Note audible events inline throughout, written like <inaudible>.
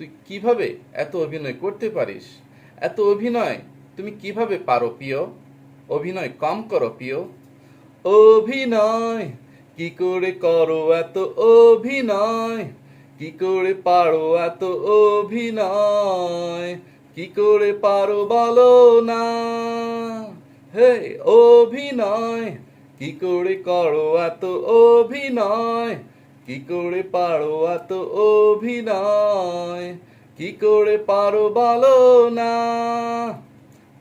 তুই কীভাবে এত অভিনয় করতে পারিস? এত অভিনয় তুমি কীভাবে পারো প্রিয়? অভিনয় কম করো প্রিয়। অভিনয় কি করে করো এত অভিনয়? কি করে পারো এত অভিনয়? কি করে পারো বলো না? হে অভিনয় কি করে করো এত অভিনয়? কি করে পারো এত অভিনয়? কি করে পারো বলো না?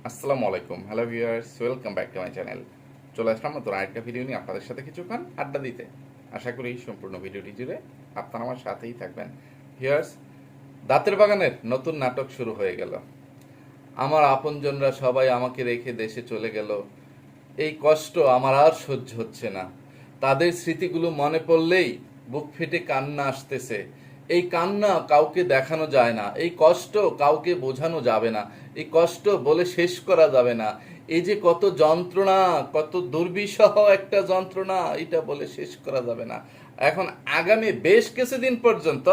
আসসালামু আলাইকুম hello viewers welcome back to my channel চলে আসলাম নতুন আরেকটা ভিডিও নিয়ে আপনাদের সাথে কিছুক্ষণ আড্ডা দিতে। আশা করি সম্পূর্ণ ভিডিওটি জুড়ে আপনারা আমার সাথেই থাকবেন। ভিউয়ার্স দাঁতের বাগানের নতুন নাটক শুরু হয়ে গেল। আমার আপনজনরা সবাই আমাকে রেখে দেশে চলে গেল। এই কষ্ট আমার আর সহ্য হচ্ছে না। তাদের স্মৃতিগুলো মনে পড়লেই বুক ফেটে কান্না আসতেছে। এই কান্না কাউকে দেখানো যায় না, এই কষ্ট কাউকে বোঝানো যাবে না, এই কষ্ট বলে শেষ করা যাবে না। এই যে কত যন্ত্রণা, কত দুর্বিষহ একটা যন্ত্রণা, এটা বলে শেষ করা যাবে না। এখন আগামী বেশ কিছুদিন পর্যন্ত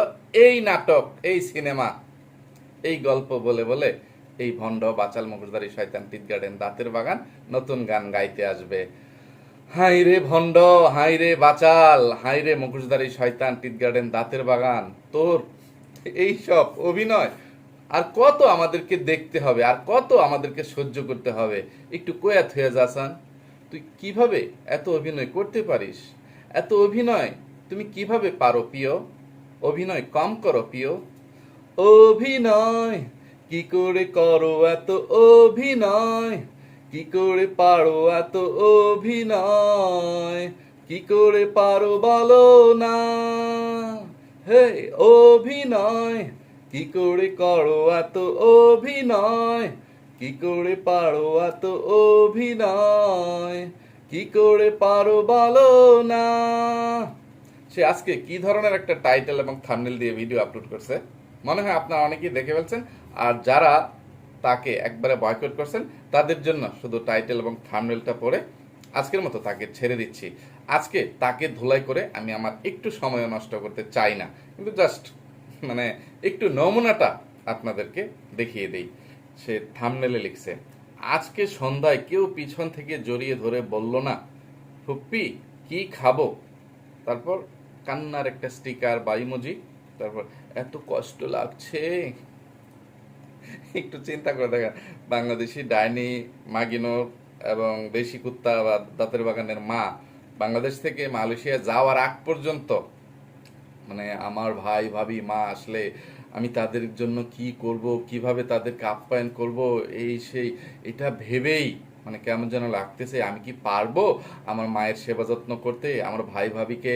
এই নাটক, এই সিনেমা, এই গল্প বলে বলে এই ভণ্ড বাচাল মুখোশধারী শয়তান টিট গার্ডেন দাঁতের বাগান নতুন গান গাইতে আসবে। হাই রে ভণ্ড হাই রে বাচাল হাই রে মুখোশধারী শয়তান, টিট গার্ডেন, দাঁতের বাগান, তোর, এই সব অভিনয়। আর কত আমাদেরকে দেখতে হবে, আর কত আমাদেরকে সহ্য করতে হবে। একটু কোয়াত হয়ে যাসান তুই কীভাবে এত অভিনয় করতে পারিস? এত অভিনয় তুমি কীভাবে পারো, প্রিয়? অভিনয় কম করো, প্রিয়। অভিনয়? কি করে করো এত অভিনয়? কি করে পারো এত অভিনয়? কি করে পারো বলো না? হে অভিনয়। কি করে করো এত অভিনয়? কি করে পারো এত অভিনয়? কি করে পারো বলো না? সে আজকে কি ধরনের একটা টাইটেল এবং থাম্বনেল দিয়ে ভিডিও আপলোড করছে? মনে হয় আপনারা অনেকেই দেখে ফেলছেন। আর যারা তাকে একবারে বয়কট করছেন, তাদের জন্য শুধু টাইটেল এবং থাম্বনেলটা পড়ে আজকের মতো তাকে ছেড়ে দিচ্ছি। আজকে তাকে ধুলাই করে আমি আমার একটু সময় নষ্ট করতে চাই না, কিন্তু জাস্ট মানে একটু নমুনাটা আপনাদেরকে দেখিয়ে দেই। সে থামনেলে লিখছে, আজকে সন্ধ্যায় কেউ পিছন থেকে জড়িয়ে ধরে বলল না, ফুপ্পি, কি খাব? তারপর কান্নার একটা স্টিকার বা ইমোজি তারপর, এত কষ্ট লাগছে একটু চিন্তা করে দেখেন বাংলাদেশি ডাইনি মাগিনো এবং দেশি কুত্তা বা দাঁতের বাগানের মা। বাংলাদেশ থেকে মালয়েশিয়া যাওয়ার আগ পর্যন্ত মানে আমার ভাই, ভাবি, মা আসলে আমি তাদের জন্য কি করব, কীভাবে তাদেরকে আপ্যায়ন করব, এই সেই, এটা ভেবেই মানে কেমন যেন লাগতেছে, আমি কি পারব আমার মায়ের সেবা যত্ন করতে? আমার ভাই, ভাবিকে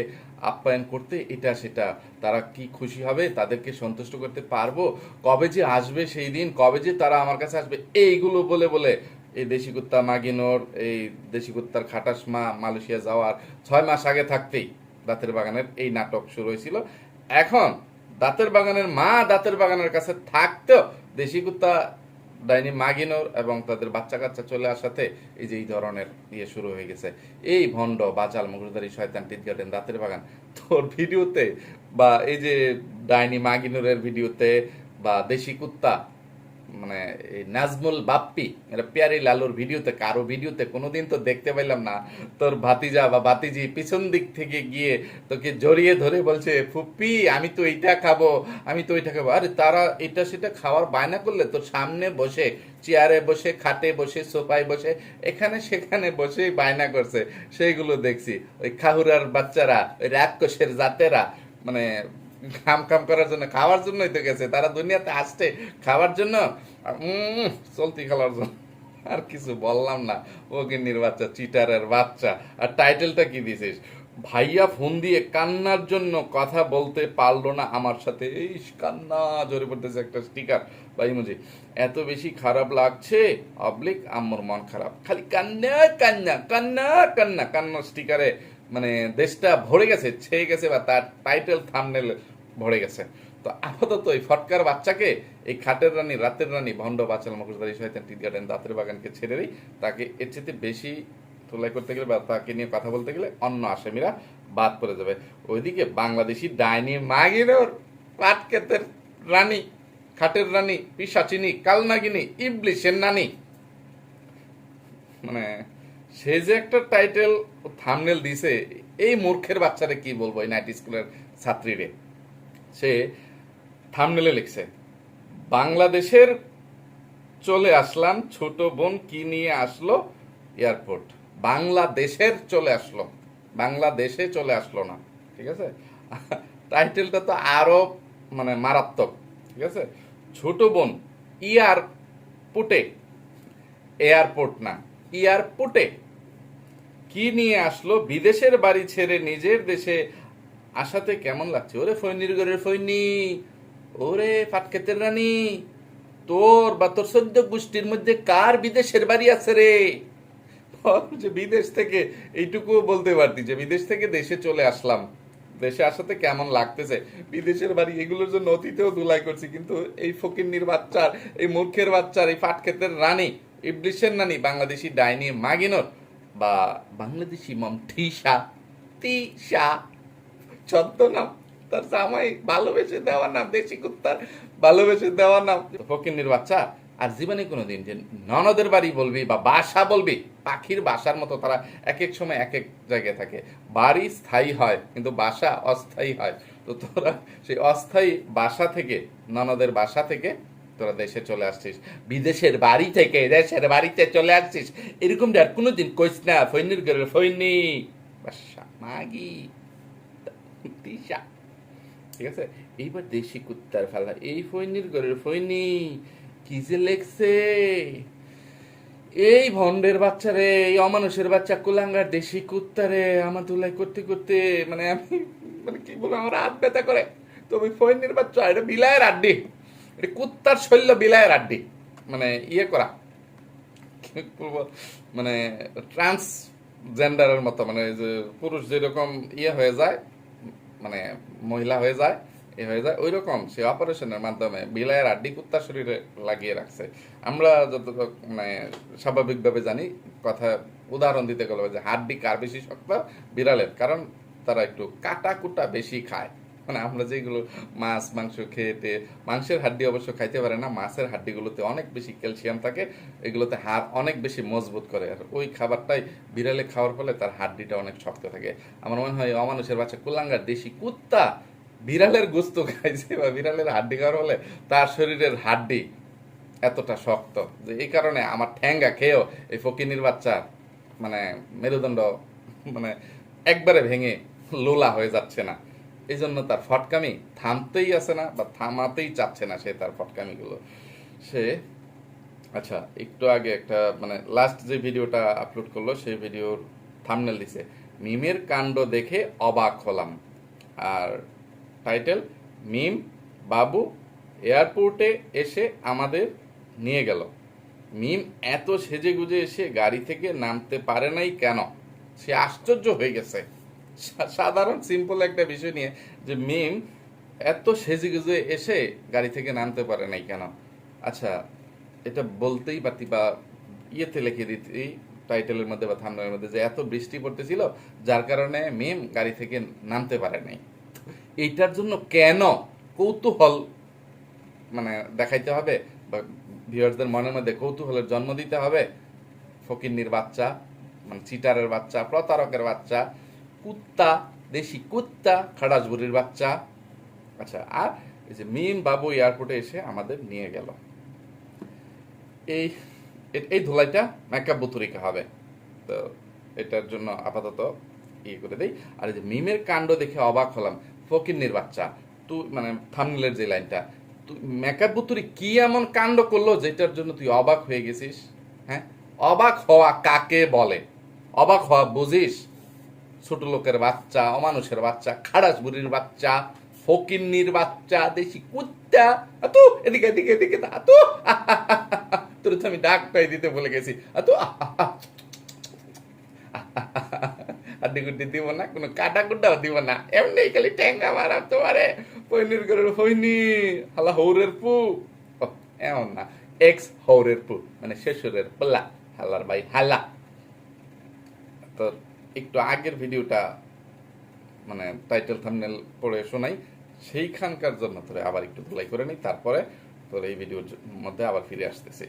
আপ্যায়ন করতে এটা সেটা। তারা কি খুশি হবে, তাদেরকে সন্তুষ্ট করতে পারব? কবে যে আসবে সেই দিন, কবে যে তারা আমার কাছে আসবে, এইগুলো বলে বলে এই দেশি কুত্তা মাগিনোর, এই দেশি কুত্তার খাটাস মা মালয়েশিয়া যাওয়ার ছয় মাস আগে থাকতেই দাঁতের বাগানের এই নাটক শুরু হয়েছিল। এখন দাঁতের বাগানের মা দাঁতের বাগানের কাছে থাকতেও দেশি কুত্তা ডাইনি মাগিনোর এবং তাদের বাচ্চা কাচ্চা চলে আসাতে এই যে এই ধরনের ইয়ে শুরু হয়ে গেছে। এই ভণ্ড, বাচাল মুগুরদারি শয়তান, টিট গার্ডেন দাঁতের বাগান, তোর ভিডিওতে বা এই যে ডাইনি মাগিনোরের ভিডিওতে বা দেশি কুত্তা মানে নাজমুল বাপ্পি এটা পেয়ারি লালুর ভিডিওতে, কারও ভিডিওতে কোনোদিন তো দেখতে পাইলাম না। তোর ভাতিজা বা ভাতিজি পিছন দিক থেকে গিয়ে তোকে জড়িয়ে ধরে বলছে, ফুপ্পি, আমি তো এইটা খাব, আমি তো ওইটা খাব। আরে তারা এটা সেটা খাওয়ার বায়না করলে তোর সামনে বসে, চেয়ারে বসে, খাটে বসে, সোফায় বসে, এখানে সেখানে বসে বায়না করছে। সেইগুলো দেখছি। ওই খাহুরার বাচ্চারা, ওই রাক্ষসের জাতেরা মানে কাম কাম করার জন্য, খাওয়ার জন্যই তো গেছে। তারা দুনিয়াতে আসছে খাওয়ার জন্য। চলতি খেলার জন্য। আর কিছু বললাম না। ও গিন্নির বাচ্চা, চিটারের বাচ্চা। আর টাইটেলটা কি দিছিস? ভাইয়া ফোন দিয়ে কান্নার জন্য কথা বলতে পারল না আমার সাথে। এই কান্না জোরে পড়তেছে একটা স্টিকার বা ইমোজি এত বেশি খারাপ লাগছে, অবলিক আম্মুর মন খারাপ। খালি কান্না কান্না কান্না কান্না কান্না স্টিকারে মানে দেশটা ভরে গেছে, ছেয়ে গেছে বা তার টাইটেল থামনেল ভরে গেছে। তো আপাতত এই ফটকার বাচ্চাকে এই খাটের রানী, রাতের রানী ভণ্ড বাচাল মুখোশধারী শয়তান টিট গার্ডেন দাঁতের বাগানকে ছেড়ে দিই। তাকে এর চেয়ে বেশি তোলাই করতে গেলে বা তাকে নিয়ে কথা বলতে গেলে অন্য আসামিরা বাদ পড়ে যাবে। ওইদিকে বাংলাদেশি ডাইনি মাগিনোর পাটকেতের রানী, খাটের রানী, পিসাচিনী, কালনাগিনী, ইবলিশের নানি। মানে সে যে একটা টাইটেল থামনেল দিছে, এই মূর্খের বাচ্চারে কি বলব এই নাইট স্কুলের ছাত্রীরে? সে থামনেলে লিখছে, বাংলাদেশের চলে আসলাম, ছোট বোন কি নিয়ে আসলো এয়ারপোর্ট? বাংলাদেশের চলে আসলো, বাংলাদেশে চলে আসলো না। ঠিক আছে? টাইটেলটা তো আরও মানে মারাত্মক, ঠিক আছে? ছোট বোন, ইয়ারপোর্টে, এয়ারপোর্ট না এয়ারপোর্টে কি নিয়ে আসলো? বিদেশের বাড়ি ছেড়ে নিজের দেশে আসাতে কেমন লাগছে? ওরে ফৈনির ঘরের ফৈনি, ওরে পাটক্ষেতের রানী, তোর বা তোর সদ্য গোষ্ঠীর মধ্যে কার বিদেশের বাড়ি আছে রে? যে বিদেশ থেকে এইটুকু বলতে পারতি যে বিদেশ থেকে দেশে চলে আসলাম। দেশে আসাতে কেমন লাগতেছে? বিদেশের বাড়ি, এগুলোর জন্য অতীতেও দুলাই করছি, কিন্তু এই ফকিন্নির বাচ্চার এই মূর্খের বাচ্চার এই পাটক্ষেতের রানী ইবলিশের নানি, বাংলাদেশি ডাইনি মাগিনর বা বাংলাদেশি মম ঠিসা তিসা ছদ্মনাম। তার জামাই ভালোবেসে দেওয়ার নাম, দেশি কুত্তার ভালোবেসে দেওয়ার নাম। ফকিন্নির বাচ্চা, আর জীবনে কোনোদিন যে ননদের বাড়ি বলবি বা বাসা বলবি, পাখির বাসার মতো তারা এক এক সময় এক এক জায়গায় থাকে। বাড়ি স্থায়ী হয়, কিন্তু বাসা অস্থায়ী হয়। তো তোরা সেই অস্থায়ী বাসা থেকে, ননদের বাসা থেকে তোরা দেশে চলে আসছিস। বিদেশের বাড়ি থেকে, দেশের বাড়িতে চলে আসছিস। এরকম আর কোনোদিন কইস না ফৈনির ঘরের ফৈনি বাসা, মাগি। ঠিক আছে? এইবার দেশি কুত্তার ফেলা। এই কি যে লেখছে? এই ভন্ডের এই অমানুষের বাচ্চা, কুলাঙ্গার দেশি আমার ধুলাই করতে করতে মানে আমি মানে কি বলব, আমার হাত ব্যথা করে। তুমি ফৈনির বাচ্চা, এটা বিলায়ের আড্ডি। এটা কুত্তার শৈল্য বিলায়ের আড্ডি। মানে ইয়ে করা। মানে ট্রান্স জেন্ডারের মতো মানে যে পুরুষ যেরকম ইয়ে হয়ে যায় মানে মহিলা হয়ে যায়, এ হয়ে যায় ওই রকম সে অপারেশনের মাধ্যমে বিলায়ের আড্ডি কুত্তার শরীরে লাগিয়ে রাখছে। আমরা যত মানে স্বাভাবিকভাবে জানি, কথা উদাহরণ দিতে গেলে যে হাড্ডি কার বেশি শক্ত, বিড়ালের, কারণ তারা একটু কাটা কুটা বেশি খায়। মানে আমরা যেগুলো মাছ, মাংস খেতে, মাংসের হাড্ডি অবশ্য খাইতে পারে না, মাছের হাড্ডিগুলোতে অনেক বেশি ক্যালসিয়াম থাকে, এগুলোতে হাড় অনেক বেশি মজবুত করে। আর ওই খাবারটাই বিড়ালে খাওয়ার ফলে তার হাড্ডিটা অনেক শক্ত থাকে। আমার মনে হয় অমানুষের বাচ্চা কুলাঙ্গার দেশি কুত্তা বিড়ালের গোস্ত খাইছে বা বিড়ালের হাড্ডি খাওয়ার ফলে তার শরীরের হাড্ডি এতটা শক্ত যে এই কারণে আমার ঠ্যাঙ্গা খেয়েও এই ফকিনির বাচ্চা মানে মেরুদণ্ড মানে একবারে ভেঙে লোলা হয়ে যাচ্ছে না। এই জন্য তার ফটকামি থামতেই আছে না বা থামাতেই চাচ্ছে না সে তার ফটকামিগুলো। সে আচ্ছা একটু আগে একটা মানে লাস্ট যে ভিডিওটা আপলোড করল, সেই ভিডিওর থামনেল দিছে। মিমের কাণ্ড দেখে অবাক হলাম। আর টাইটেল মিম বাবু এয়ারপোর্টে এসে আমাদের নিয়ে গেল। মিম এত সেজে গুজে এসে গাড়ি থেকে নামতে পারে নাই কেন? সে আশ্চর্য হয়ে গেছে। সাধারণ সিম্পল একটা বিষয় নিয়ে যে মিম এত সেজে গুজে এসে গাড়ি থেকে নামতে পারে নাই কেন? আচ্ছা এটা বলতেই পারতি বা ইয়েতে লিখে দিতি টাইটেলের মধ্যে বা থামনের মধ্যে যে এত বৃষ্টি পড়তেছিল, যার কারণে মিম গাড়ি থেকে নামতে পারে নাই। এইটার জন্য কেন কৌতূহল মানে দেখাইতে হবে বা ভিউয়ার্সদের মনের মধ্যে কৌতূহলের জন্ম দিতে হবে? ফকিন্নির বাচ্চা মানে চিটারের বাচ্চা, প্রতারকের বাচ্চা কুত্তা, দেশি কুত্তা খাড়াসবুরির বাচ্চা। আচ্ছা আর এই যে মিম বাবু এয়ারপোর্টে এসে আমাদের নিয়ে গেল। এই এই ধুলাইটা মেকআপ বুতুরিকা হবে। তো এটার জন্য আপাতত ইয়ে করে দেই। আর এই যে মিমের কাণ্ড দেখে অবাক হলাম। ফকিন্নির বাচ্চা। তুই মানে থামনেলের যে লাইনটা। তুই মেকআপ বুতুরি কি এমন কাণ্ড করল যেটার জন্য তুই অবাক হয়ে গেছিস? হ্যাঁ? অবাক হওয়া কাকে বলে? অবাক হওয়া বুঝিস? ছোট লোকের বাচ্চা, অমানুষের বাচ্চা খাড়াস বুড়ির বাচ্চা, ফকিন্নির বাচ্চা, দেশি কুত্তা। আতু, এদিকে এদিকে এদিকে আতু। <laughs> তোর আমি ডাকটাই দিতে বলে গেছি। আতু। <laughs> হাড্ডি গুড্ডি দিব না, কোনো কাটা কুটাও দিব না। এমনি খালি ঠেঙ্গা মারা তোমারে। পৈনির করে হইনি হালা হৌরের পু। এমন না। এক্স হৌরের পু মানে শ্বশুরের পোলা, হালার ভাই, হালা। তো একটু আগের ভিডিওটা মানে টাইটেল থামনেল পড়ে শোনাই। সেইখানকার জন্য ধরে আবার একটু ধুলাই করে নিই, তারপরে তোর এই ভিডিওর মধ্যে আবার ফিরে আসতেছি।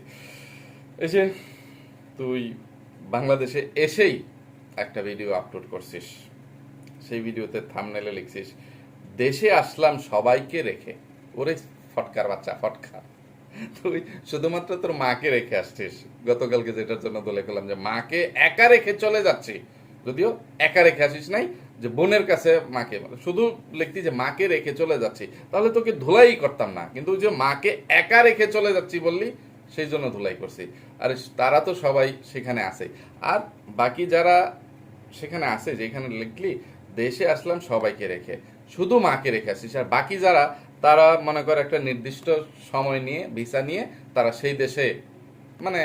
এই যে তুই বাংলাদেশে এসেই একটা ভিডিও আপলোড করছিস। সেই ভিডিওতে থামনেলে লিখছিস, দেশে আসলাম সবাইকে রেখে। ওরে ফটকার বাচ্চা, ফটকা। তুই শুধুমাত্র তোর মাকে রেখে আসছিস। গতকালকে যেটার জন্য বলে গেলাম যে, মাকে একা রেখে চলে যাচ্ছি। যদিও একা রেখে আসিস নাই, যে বোনের কাছে মাকে শুধু লিখতি যে মাকে রেখে চলে যাচ্ছি, তাহলে তোকে ধুলাই করতাম না। কিন্তু যে মাকে একা রেখে চলে যাচ্ছি বললি, সেই জন্য ধুলাই করছি। আর তারা তো সবাই সেখানে আছে। আর বাকি যারা সেখানে আছে, যেখানে লিখলি, দেশে আসলাম সবাইকে রেখে। শুধু মাকে রেখে আসিস। আর বাকি যারা, তারা মনে করে একটা নির্দিষ্ট সময় নিয়ে, ভিসা নিয়ে, তারা সেই দেশে মানে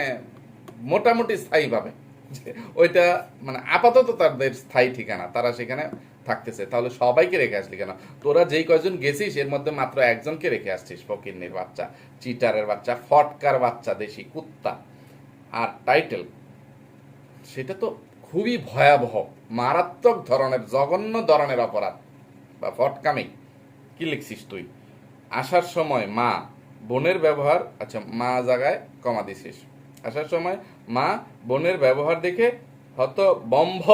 মোটামুটি স্থায়ী পাবে যে <laughs> ওইটা মানে আপাতত তাদের স্থায়ী ঠিকানা, তারা সেখানে থাকতেছে। তাহলে সবাইকে রেখে আসলি কেন? তোরা যেই কয়জন গেছিস, এর মধ্যে মাত্র একজনকে রেখে আসছিস, ফকিন্নির বাচ্চা, চিটারের বাচ্চা, ফটকার বাচ্চা, দেশি কুত্তা। আর টাইটেল সেটা তো খুবই ভয়াবহ, মারাত্মক ধরনের, জঘন্য ধরনের অপরাধ। বা ফটকামি, কি লিখছিস তুই? আসার সময় মা, বোনের ব্যবহার আচ্ছা মা জায়গায় কমা দিছিস। আসার সময় মা বোনের ব্যবহার দেখে হত বম্ভ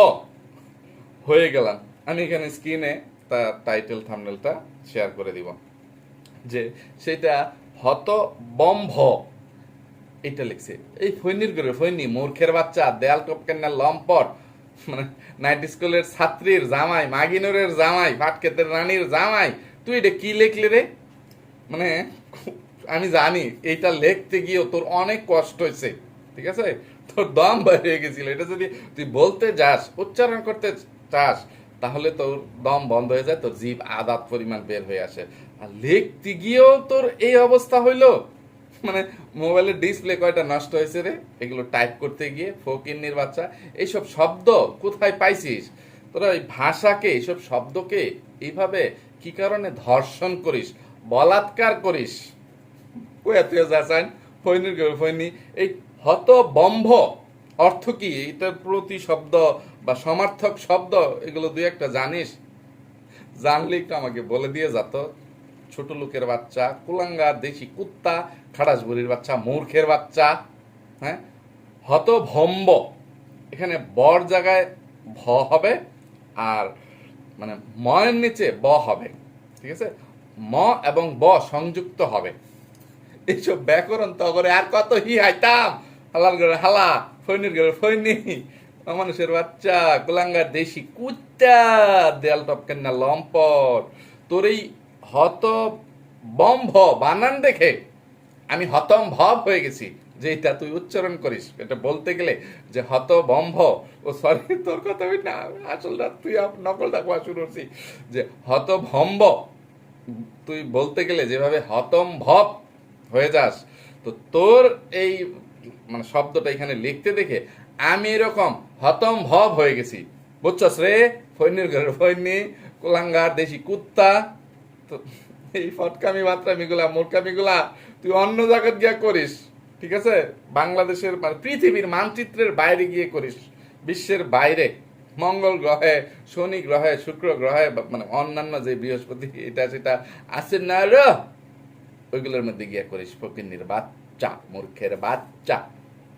হয়ে গেলাম। আমি এখানে স্ক্রিনে তার টাইটেল থামনেলটা শেয়ার করে দিব। যে সেটা হত বম্ভ এটা লিখছে, এই ফৈনির করে ফৈনি, মূর্খের বাচ্চা, দেয়াল টপকেন্না লম্পট মানে নাইট স্কুলের ছাত্রীর জামাই, মাগিনুরের জামাই ফাটকেতের রানীর জামাই। তুই এটা কি লিখলি রে? মানে আমি জানি, এইটা লিখতে গিয়েও তোর অনেক কষ্ট হয়েছে, ঠিক আছে? তোর দম বাইরে গেছিল, এটা যদি তুই বলতে যাস, উচ্চারণ করতে চাস, তাহলে তোর দম বন্ধ হয়ে যায়, তোর জীব আদাত পরিমাণ বের হয়ে আসে। আর লিখতে গিয়েও তোর এই অবস্থা হইল? মানে মোবাইলের ডিসপ্লে কয়টা নষ্ট হয়েছে রে? এগুলো টাইপ করতে গিয়ে, ফকিন্নির বাচ্চা, এইসব শব্দ কোথায় পাইছিস? তোরা এই ভাষাকে, এইসব শব্দকে এইভাবে কি কারণে ধর্ষণ করিস, বলাৎকার করিস? কয়া তুই যাচ্ছেন ফৈনির করে ফৈনি এই হত বম্ভ অর্থ কি? এটার প্রতি শব্দ বা সমার্থক শব্দ, এগুলো দুই একটা জানিস? জানলে একটু আমাকে বলে দিয়ে যাত ছোট লোকের বাচ্চা, কুলাঙ্গার দেশি কুত্তা খাড়াসবুরির বাচ্চা, মূর্খের বাচ্চা হ্যাঁ? হত ভম্ব এখানে বর জায়গায় ভ হবে আর মানে ময়ের নিচে ব হবে, ঠিক আছে? ম এবং ব সংযুক্ত হবে। এইসব ব্যাকরণ তো করে আর কত হি হাইতাম? হালাল করে হালা, ফৈনির করে ফৈনি। মানুষের বাচ্চা কুলাঙ্গার দেশি কুত্তা, দেয়াল টপকেন না লম্পট। তোর এই হত বম্ভ বানান দেখে আমি হতম ভব হয়ে গেছি, যে এটা তুই উচ্চারণ করিস। এটা বলতে গেলে যে হত বম্ভ ও সরি তোর কথা আমি না, আসল আসলটা তুই নকল কোয়া শুরু করছি যে হত ভম্ব তুই বলতে গেলে যেভাবে হতম ভব হয়ে যাস। তো তোর এই মানে শব্দটা এখানে লিখতে দেখে আমি এরকম হতম ভব হয়ে গেছি। বুঝছস রে? ফৈনির ঘরের ফৈনি, কুলাঙ্গার, দেশি কুত্তা। তো এই ফটকামি, বাত্রামিগুলা মূর্খামিগুলা তুই অন্য জায়গায় গিয়া করিস, ঠিক আছে? বাংলাদেশের মানে পৃথিবীর মানচিত্রের বাইরে গিয়ে করিস। বিশ্বের বাইরে, মঙ্গল গ্রহে, শনি গ্রহে, শুক্র গ্রহে মানে অন্যান্য যে বৃহস্পতি, এটা সেটা আছে না রে? ওইগুলোর মধ্যে গিয়া করিস, ফকিন্নির বাচ্চা, মূর্খের বাচ্চা,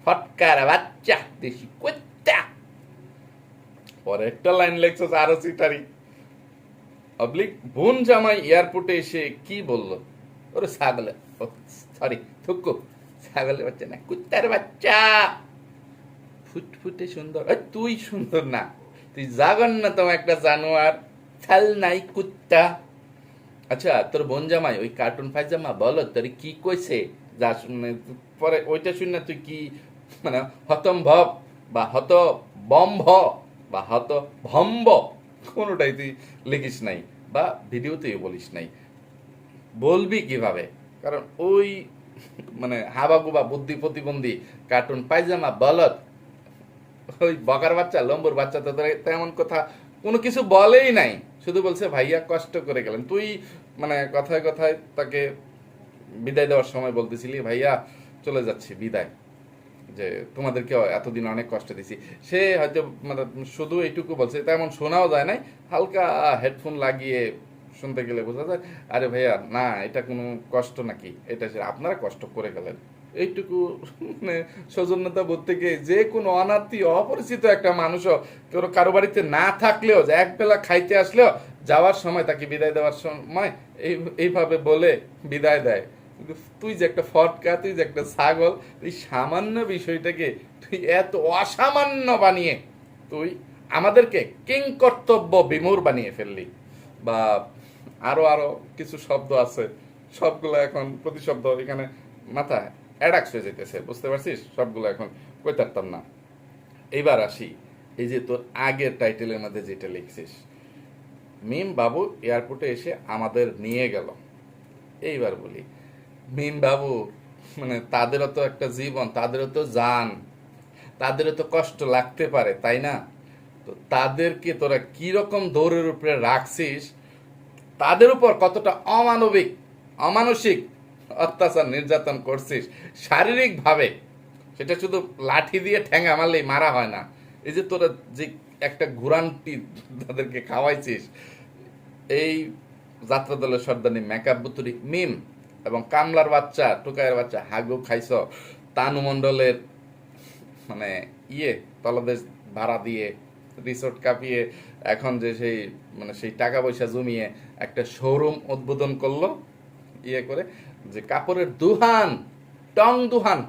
ফটকার বাচ্চা, দেশি কুত্তা। পরে একটা লাইন লেখছো আরও সিটারি। অবলিক বোন জামাই এয়ারপোর্টে এসে কি বলল? ওরে ছাগলে সরি থুকু, ছাগলের বাচ্চা না, কুত্তার বাচ্চা। ফুটফুটে সুন্দর তুই সুন্দর না, তুই জগন্নাতম একটা জানোয়ার ছাল নাই কুত্তা। আচ্ছা তোর বোন জামাই, ওই কার্টুন ফাইজামা বলো, তোর কি কইছে? যা শুনে, পরে ওইটা শুনে তুই কি মানে হতম ভব বা হত বম্ভ বা হত ভম্ব কোনোটাই তুই লিখিস নাই বা ভিডিওতেই বলিস নাই। বলবি কীভাবে? কারণ ওই মানে হাবাগুবা বুদ্ধি প্রতিবন্ধী কার্টুন পায়জামা বলত ওই বকার বাচ্চা, লম্বুর বাচ্চা তাদের তেমন কথা কোনো কিছু বলেই নাই। শুধু বলছে, ভাইয়া কষ্ট করে গেলেন। তুই মানে কথায় কথায় তাকে বিদায় দেওয়ার সময় বলতেছিলি, ভাইয়া, চলে যাচ্ছি, বিদায়। যে তোমাদেরকে এতদিন অনেক কষ্ট দিছি। সে হয়তো মানে শুধু এইটুকু বলছে, তেমন শোনাও যায় নাই। হালকা হেডফোন লাগিয়ে শুনতে গেলে বোঝা যায়, আরে ভাইয়া, না, এটা কোনো কষ্ট নাকি? এটা আপনারা কষ্ট করে গেলেন। এইটুকু মানে সৌজন্যতা বোধ থেকে যে কোনো অনাত্মীয় অপরিচিত একটা মানুষও কেউ কারও বাড়িতে না থাকলেও, যে এক বেলা খাইতে আসলেও যাওয়ার সময় তাকে বিদায় দেওয়ার সময় এই, এইভাবে বলে বিদায় দেয়। কিন্তু তুই যে একটা ফটকা, তুই যে একটা ছাগল, এই সামান্য বিষয়টাকে তুই এত অসামান্য বানিয়ে তুই আমাদেরকে কিং কর্তব্য বিমূর বানিয়ে ফেললি। বা আরও আরও কিছু শব্দ আছে। সবগুলো এখন প্রতিশব্দ এখানে মাথা অ্যাডাক্স হয়ে যেতেছে বুঝতে পারছিস? সবগুলো এখন কই পারতাম না। এইবার আসি, এই যে তোর আগের টাইটেলের মধ্যে যেটা লিখছিস। মিম বাবু এয়ারপোর্টে এসে আমাদের নিয়ে গেল। এইবার বলি, মিম বাবু মানে তাদেরও তো একটা জীবন, তাদেরও তো যান, তাদেরও তো কষ্ট লাগতে পারে, তাই না? তো তাদেরকে তোরা কীরকম দৌড়ের উপরে রাখছিস, তাদের উপর কতটা অমানবিক, অমানসিক অত্যাচার নির্যাতন করছিস। শারীরিকভাবে সেটা শুধু লাঠি দিয়ে ঠ্যাঙ্গা মারলেই মারা হয় না। এই যে তোরা যে একটা ঘুরানটি তাদেরকে খাওয়াইছিস, এই যাত্রা দলের সর্দানি মেকআপ বুতুরি, মিম এবং কামলার বাচ্চা টুকায়ের বাচ্চা হাগু খাইছ, তানু মণ্ডলের মানে ইয়ে তলদেশ ভাড়া দিয়ে রিসোর্ট কাঁপিয়ে এখন যে সেই মানে সেই টাকা পয়সা জমিয়ে একটা শোরুম উদ্বোধন করল ইয়ে করে। যে কাপড়ের দুহান, টং দুহান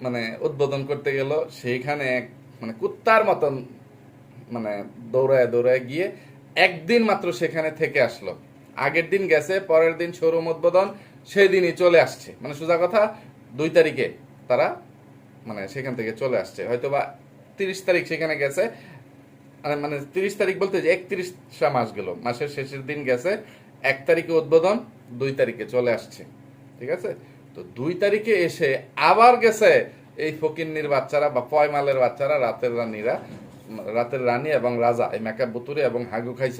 মানে উদ্বোধন করতে গেল। সেইখানে এক- মানে কুত্তার মতন মানে দৌড়ায় দৌড়ায় গিয়ে একদিন মাত্র সেখানে থেকে আসলো। আগের দিন গেছে, পরের দিন শোরুম উদ্বোধন সেই দিনই চলে আসছে। মানে সোজা কথা, দুই তারিখে তারা মানে সেখান থেকে চলে আসছে। হয়তো বা তিরিশ তারিখ সেখানে গেছে। মানে মানে তিরিশ তারিখ বলতে যে একত্রিশটা মাস গেল। মাসের শেষের দিন গেছে, এক তারিখে উদ্বোধন দুই তারিখে চলে আসছে, ঠিক আছে? তো দুই তারিখে এসে আবার গেছে এই ফকিন্নির বাচ্চারা বা পয়মালের বাচ্চারা, রাতের রানীরা, রাতের রানী এবং রাজা, এই মেকআপ বুতুরে এবং হাগু খাইছ।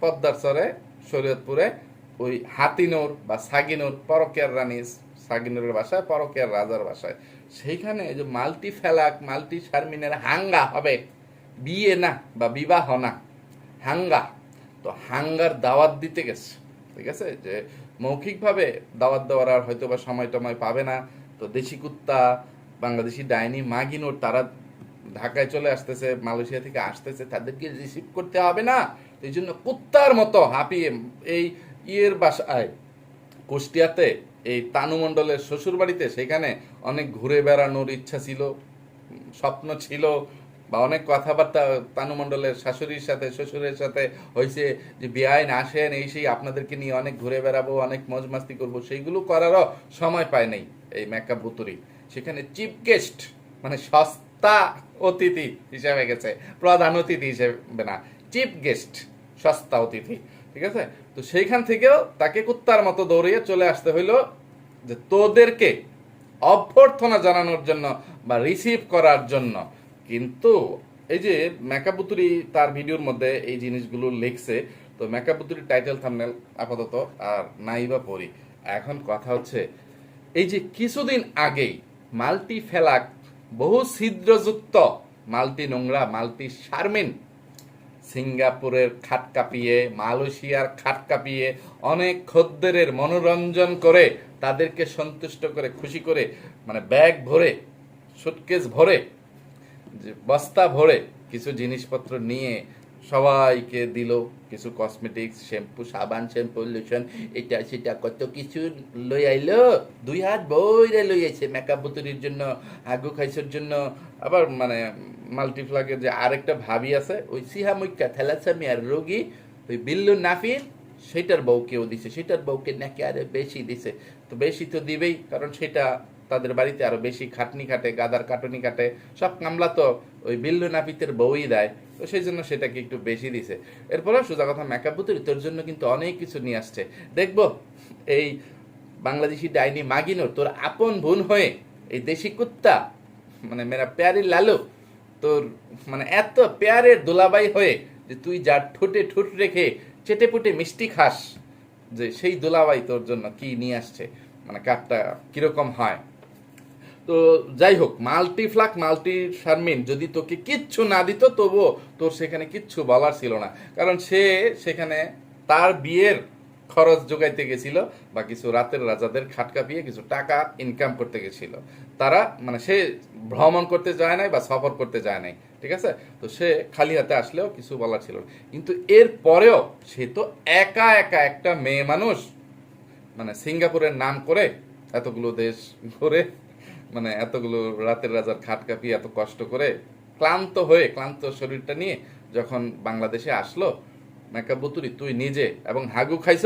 পদ্মার চরে শরীয়তপুরে ওই হাতিনোর বা সাগিনোর, পরকিয়ার রানী, সাগিনোরের বাসায়, পরকিয়ার রাজার বাসায়। সেইখানে যে মাল্টি ফেলাক, মাল্টি শারমিনের হাঙ্গা হবে, বিয়ে না বা বিবাহ না, হাঙ্গা। তো হাঙ্গার দাওয়াত দিতে গেছে। ঠিক আছে? যে মৌখিকভাবে দাওয়াত দেওয়ার আর হয়তো বা সময় টময় পাবে না। তো দেশি কুত্তা, বাংলাদেশি ডাইনি, মাগিনোর তারা ঢাকায় চলে আসতেছে, মালয়েশিয়া থেকে আসতেছে, তাদেরকে রিসিভ করতে হবে না। এই জন্য কুত্তার মতো হাঁপিয়ে এই ইয়ের বাসায়, কুষ্টিয়াতে, এই তানু মণ্ডলের শ্বশুর বাড়িতে সেখানে অনেক ঘুরে বেড়ানোর ইচ্ছা ছিল স্বপ্ন ছিল বা অনেক কথাবার্তা তানু মণ্ডলের শাশুড়ির সাথে, শ্বশুরের সাথে হয়েছে যে বেআইন আসেন, এই সেই আপনাদেরকে নিয়ে অনেক ঘুরে বেড়াবো, অনেক মজ মাস্তি করব, সেইগুলো করারও সময় পায় নাই এই মেকআপ বুতুরি সেখানে চিফ গেস্ট মানে সস্তা অতিথি হিসেবে গেছে, প্রধান অতিথি হিসেবে না, চিফ গেস্ট, সস্তা অতিথি, ঠিক আছে? তো সেইখান থেকেও তাকে কুত্তার মতো দৌড়িয়ে চলে আসতে হইল যে তোদেরকে অভ্যর্থনা জানানোর জন্য বা রিসিভ করার জন্য। কিন্তু এই যে মেকাপুতুরি তার ভিডিওর মধ্যে এই জিনিসগুলো লিখছে, তো মেকাপুতুরি টাইটেল থামনেল আপাতত আর নাই বা পড়ি। এখন কথা হচ্ছে, এই যে কিছুদিন আগেই মাল্টি ফেলাক, বহু ছিদ্রযুক্ত মাল্টি নোংরা, মাল্টি শারমিন সিঙ্গাপুরের খাট কাঁপিয়ে, মালয়েশিয়ার খাট কাঁপিয়ে অনেক খদ্দেরের মনোরঞ্জন করে তাদেরকে সন্তুষ্ট করে, খুশি করে মানে ব্যাগ ভরে সুটকেস ভরে যে বস্তা ভরে কিছু জিনিসপত্র নিয়ে সবাইকে দিল, কিছু কসমেটিক্স শ্যাম্পু সাবান শ্যাম্পু লোশন এটা, সেটা, কত কিছু লই আইলো। দুই হাত বইরে লই আইছে মেকআপ বুতুরির জন্য আগু খাইসের জন্য, আবার মানে মাল্টিফ্লাগের যে আরেকটা ভাবি আছে, ওই সিহামুইকা থ্যালাসেমিয়ার রোগী, ওই বিল্লু নাফির, সেটার বউকেও দিছে, সেটার বউকে নাকি আরে বেশি দিছে। তো বেশি তো দিবেই, কারণ সেটা তাদের বাড়িতে আরও বেশি খাটনি কাটে গাদার কাটনি কাটে, সব কামলা তো ওই বিল্লু নাপিতের বউই দেয়, তো সেই জন্য সেটাকে একটু বেশি দিছে। এরপরে সোজা কথা মেকআপ বুতুরি তোর জন্য কিন্তু অনেক কিছু নিয়ে আসছে। দেখব, এই বাংলাদেশি ডাইনি মাগিনো, তোর আপন বোন হয়ে এই দেশি কুত্তা মানে মেরা প্যারি লালু, তোর মানে এত প্যারের দোলাবাই হয়ে যে তুই যার ঠোঁটে ঠোঁট রেখে চেটে পুটে মিষ্টি খাস, যে সেই দোলাবাই তোর জন্য কি নিয়ে আসছে মানে কাপটা কীরকম হয়। তো যাই হোক মাল্টিফ্লাক মাল্টি শারমিন যদি তোকে কিচ্ছু না দিত, তবুও তোর সেখানে কিচ্ছু বলার ছিল না। কারণ সে সেখানে তার বিয়ের খরচ যোগাইতে গেছিল বা কিছু রাতের রাজাদের খাটকা পেয়ে কিছু টাকা ইনকাম করতে গেছিল। তারা মানে সে ভ্রমণ করতে যায় নাই বা সফর করতে যায় নাই, ঠিক আছে? তো সে খালি হাতে আসলেও কিছু বলার ছিল না। কিন্তু এর পরেও সে তো একা একা একটা মেয়ে মানুষ মানে সিঙ্গাপুরের নাম করে, এতগুলো দেশ ঘুরে মানে এতগুলো রাতের রাজার খাট কাঁপিয়ে এত কষ্ট করে ক্লান্ত হয়ে, ক্লান্ত শরীরটা নিয়ে যখন বাংলাদেশে আসলো মেকাবুতুরি তুই নিজে এবং হাগু খাইছ?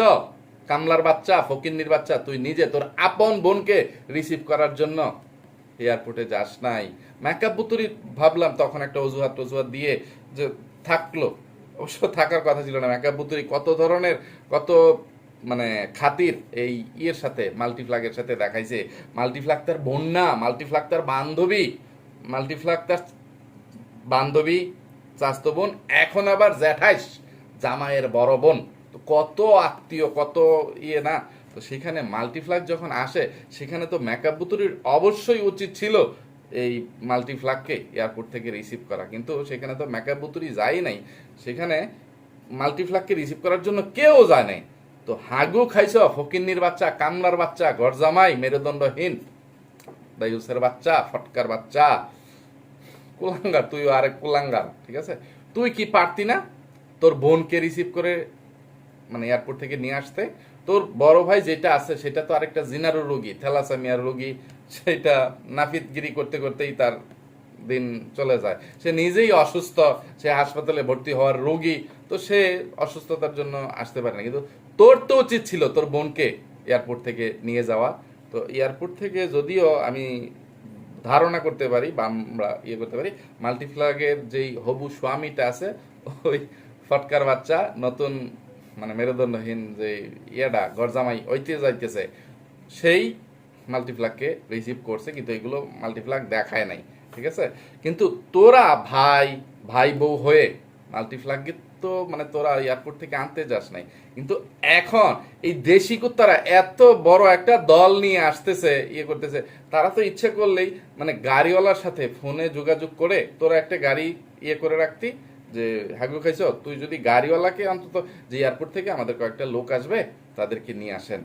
কামলার বাচ্চা, ফকিন্নির বাচ্চা, তুই নিজে তোর আপন বোনকে রিসিভ করার জন্য এয়ারপোর্টে যাস নাই। মেকআপ বুতুরি, ভাবলাম, তখন একটা অজুহাত টজুহাত দিয়ে যে থাকল। অবশ্য থাকার কথা ছিল না মেকআপ বুতুরি কত ধরনের, কত মানে খাতির এই ইয়ের সাথে মাল্টিফ্লাগের সাথে দেখাইছে মাল্টিফ্লাগ তার বোন না মাল্টিফ্লাগ তার বান্ধবী মাল্টিফ্লাগ তার বান্ধবী, চাস্তো বোন, এখন আবার জ্যাঠাইস জামাইয়ের বড় বোন। তো কত আত্মীয়, কত ইয়ে না? তো সেখানে মাল্টিফ্লাগ যখন আসে, সেখানে তো মেকআপ বুতুরির অবশ্যই উচিত ছিল এই মাল্টিফ্লাগকে এয়ারপোর্ট থেকে রিসিভ করা। কিন্তু সেখানে তো মেকআপ বুতুরি যায় নাই। সেখানে মাল্টিফ্লাগকে রিসিভ করার জন্য কেউ যায় নাই। তো হাগু খাইছ, ফকিন্নির বাচ্চা কামলার বাচ্চা গরজামাই মেরুদণ্ডহীন, দায়ুসের বাচ্চা, ফটকার বাচ্চা। কুলাঙ্গার তুই আরেক কুলাঙ্গার, ঠিক আছে? তুই কি পারতি না তোর বোনকে রিসিভ করে মানে এয়ারপোর্ট থেকে নিয়ে আসতে? তোর বড় ভাই যেটা আছে, সেটা তো আরেকটা জিনারো রোগী, থ্যালাসামিয়ার রোগী, সেটা নাফিদগিরি করতে করতেই তার দিন চলে যায়। সে নিজেই অসুস্থ, সে হাসপাতালে ভর্তি হওয়ার রোগী, তো সে অসুস্থতার জন্য আসতে পারে না। কিন্তু তোর তো উচিত ছিল তোর বোনকে এয়ারপোর্ট থেকে নিয়ে যাওয়া। তো এয়ারপোর্ট থেকে যদিও আমি ধারণা করতে পারি বা আমরা ইয়ে করতে পারি, মাল্টিফ্লাগের যেই হবু স্বামীটা আছে, ওই ফটকার বাচ্চা, নতুন মানে মেরুদণ্ডহীন যে ইয়েটা, গরজামাই ওইতে যাইতেছে, সেই মাল্টিফ্লাগকে রিসিভ করছে, কিন্তু এগুলো মাল্টিফ্লাগ দেখায় নাই, ঠিক আছে? কিন্তু তোরা ভাই ভাই বউ হয়ে মাল্টিফ্লাগকে তো মানে তোরা এয়ারপোর্ট থেকে আনতে যাস নাই। কিন্তু এখন এই দেশি কুত্তারা এত বড় একটা দল নিয়ে আসতেছে ইয়ে করতেছে, তারা তো ইচ্ছে করলেই মানে গাড়িওয়ালার সাথে ফোনে যোগাযোগ করে তোরা একটা গাড়ি ইয়ে করে রাখতি, যে হাগু খাইছ, তুই যদি গাড়িওয়ালাকে অন্তত যে এয়ারপোর্ট থেকে আমাদের কয়েকটা লোক আসবে, তাদেরকে নিয়ে আসেন।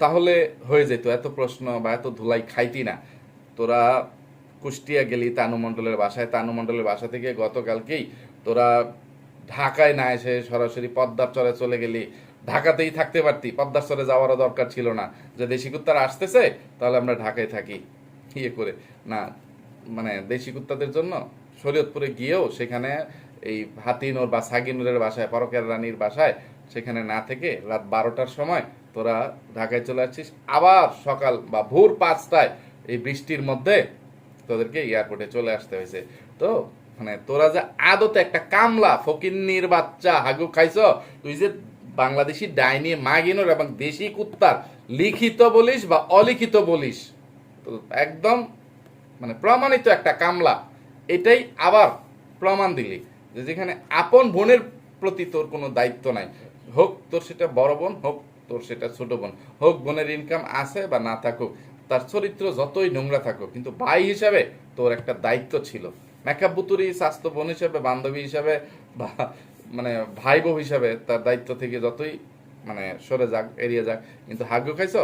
তাহলে হয়ে যেত, এত প্রশ্ন বা এত ধুলাই খাইতি না। তোরা কুষ্টিয়া গেলি তানু মণ্ডলের বাসায়, তানু মণ্ডলের বাসা থেকে গতকালকেই তোরা ঢাকায় না এসে সরাসরি পদ্মার চরে চলে গেলি, ঢাকাতেই থাকতে পারতি, পদ্মার চরে যাওয়ারও দরকার ছিল না। যে দেশি কুত্তারা আসতেছে, তাহলে আমরা ঢাকায় থাকি। ইয়ে করে, না মানে দেশি কুত্তাদের জন্য শরীয়তপুরে গিয়েও সেখানে এই হাতিনুর বা সাগিনুরের বাসায়, পরকের রানীর বাসায়, সেখানে না থেকে রাত বারোটার সময় তোরা ঢাকায় চলে আসছিস। আবার সকাল বা ভোর পাঁচটায় এই বৃষ্টির মধ্যে তোদেরকে এয়ারপোর্টে চলে আসতে হয়েছে। তো মানে তোরা যে আদতে একটা কামলা, ফকিন্নির বাচ্চা, হাগু খাইছ, তুই যে বাংলাদেশি ডাইনি, মাগিনোর এবং দেশি কুত্তার, লিখিত বলিস বা অলিখিত বলিস, তো একদম মানে প্রমাণিত একটা কামলা। এটাই আবার প্রমাণ দিলি যে যেখানে আপন বোনের প্রতি তোর কোনো দায়িত্ব নাই। হোক তোর সেটা বড় বোন, হোক তোর সেটা ছোট বোন, হোক বোনের ইনকাম আছে বা না থাকুক, তার চরিত্র যতই নোংরা থাকুক, কিন্তু ভাই হিসাবে তোর একটা দায়িত্ব ছিল। মেকআপ বুতুরি স্বাস্থ্য বোন হিসাবে, বান্ধবী হিসাবে বা মানে ভাই বউ হিসাবে তার দায়িত্ব থেকে যতই মানে সরে যাক, এড়িয়ে যাক, কিন্তু হাগ্য খাইছ?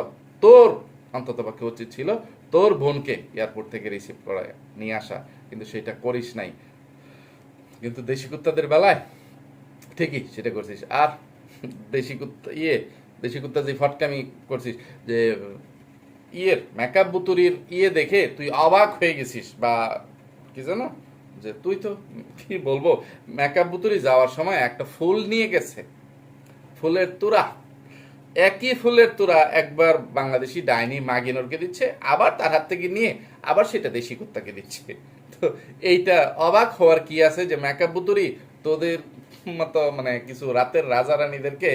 তোর অন্তত পক্ষে উচিত ছিল তোর বোনকে এয়ারপোর্ট থেকে রিসিভ করা, নিয়ে আসা, কিন্তু সেটা করিস নাই। কিন্তু দেশি কুত্তাদের বেলায় ঠিকই সেটা করছিস। আর দেশি কুত্তা ইয়ে দেশি কুত্তা যে ফটকামি করছিস, যে ইয়ের মেকআপ বুতুরির ইয়ে দেখে তুই অবাক হয়ে গেছিস বা কি জানো যে তুই তো কি বলব মেকআপ বুতুরি যাওয়ার সময় একটা ফুল নিয়ে গেছে। ফুলের তুরা। একই ফুলের তোরা একবার বাংলাদেশি ডাইনি মাগিনোরকে দিচ্ছে, আবার তার হাত থেকে নিয়ে আবার সেটা দেশি কুত্তাকে দিচ্ছে। তো এইটা অবাক হওয়ার কি আছে যে মেকআপ বুতুরি তোদের মতো মানে কিছু রাতের রাজা রানীদেরকে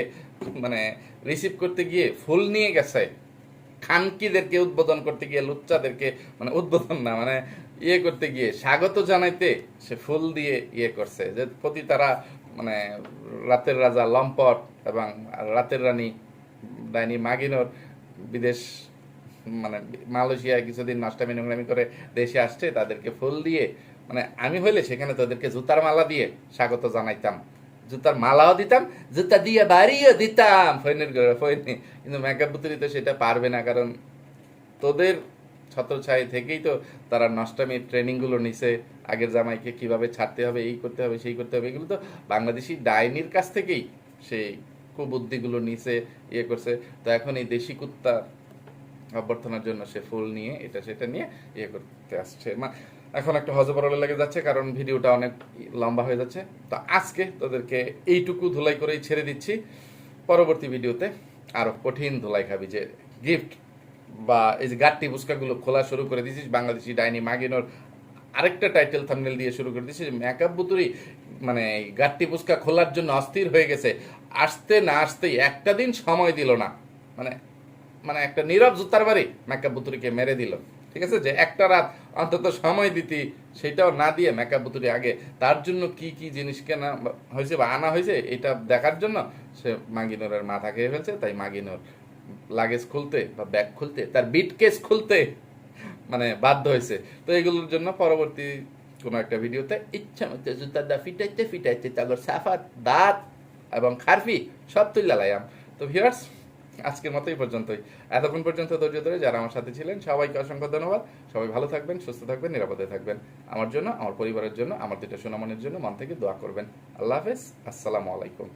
মানে রিসিভ করতে গিয়ে ফুল নিয়ে গেছে। খানকিদেরকে উদ্বোধন করতে গিয়ে লুচ্চাদেরকে মানে উদ্বোধন না মানে ইয়ে করতে গিয়ে, স্বাগত জানাইতে সে ফুল দিয়ে ইয়ে করছে। যে প্রতি তারা মানে রাতের রাজা লম্পট এবং রাতের রানী ডাইনি মাগিনোর বিদেশ মানে মালয়েশিয়ায় কিছুদিন নষ্টামি নোংরামি করে দেশে আসছে, তাদেরকে ফুল দিয়ে মানে আমি হইলে সেখানে তাদেরকে জুতার মালা দিয়ে স্বাগত জানাইতাম। জুতার মালাও দিতাম, জুতা দিয়ে বাড়িও দিতাম ফৈনের ঘরে ফৈনি কিন্তু মেকআপ পুতুরি তো সেটা পারবে না, কারণ তোদের ছত্রছায়া থেকেই তো তারা নষ্টামির ট্রেনিংগুলো নিছে, আগের জামাইকে কীভাবে ছাড়তে হবে, এই করতে হবে, সেই করতে হবে, এগুলো তো বাংলাদেশি ডাইনির কাছ থেকেই সেই কুবুদ্ধিগুলো নিছে ইয়ে করছে। তো এখন এই দেশি কুত্তা অভ্যর্থনার জন্য সে ফুল নিয়ে এটা সেটা নিয়ে ইয়ে করতে আসছে। মা- এখন একটা হজবরলে লেগে যাচ্ছে, কারণ ভিডিওটা অনেক লম্বা হয়ে যাচ্ছে। তো আজকে তোদেরকে এইটুকু ধুলাই করেই ছেড়ে দিচ্ছি। পরবর্তী ভিডিওতে আরও কঠিন ধুলাই খাবি যে গিফট বা এই যে গাট্টি পুস্কাগুলো খোলা শুরু করে দিয়েছিস, বাংলাদেশি ডাইনি মাগিনোর আরেকটা টাইটেল থাম্বনেল দিয়ে শুরু করে দিয়েছিস মেকআপ বুতুরি মানে গাট্টি পুস্কা খোলার জন্য অস্থির হয়ে গেছে। আসতে না আসতেই একটা দিন সময় দিল না। মানে মানে একটা নীরব জুতার বাড়ি মেকআপ বুতুরিকে মেরে দিল। ঠিক আছে? যে একটা রাত অন্তত সময় দিতি, সেটাও না দিয়ে মেকআপ বুতুরি আগে তার জন্য কি কি জিনিস কেনা হয়েছে বা আনা হয়েছে, এটা দেখার জন্য সে মাগিনোরের মাথা খেয়ে ফেলছে, তাই মাগিনোর লাগেজ খুলতে বা ব্যাগ খুলতে, তার বিট কেস খুলতে মানে বাধ্য হয়েছে। তো এগুলোর জন্য পরবর্তী কোনো একটা ভিডিওতে ইচ্ছা মতো জুতার দা ফিটাইতে ফিটাইতে তারপর সাফা দাঁত এবং খারফি সব তুলে লাইয়াম। তো ভিউয়ার্স আজকের মতো এই পর্যন্তই। এতক্ষণ পর্যন্ত ধৈর্য ধরে যারা আমার সাথে ছিলেন, সবাইকে অসংখ্য ধন্যবাদ। সবাই ভালো থাকবেন, সুস্থ থাকবেন, নিরাপদে থাকবেন। আমার জন্য, আমার পরিবারের জন্য, আমার দুটো সোনামনের জন্য মন থেকে দোয়া করবেন। আল্লাহ হাফেজ, আসসালামু আলাইকুম।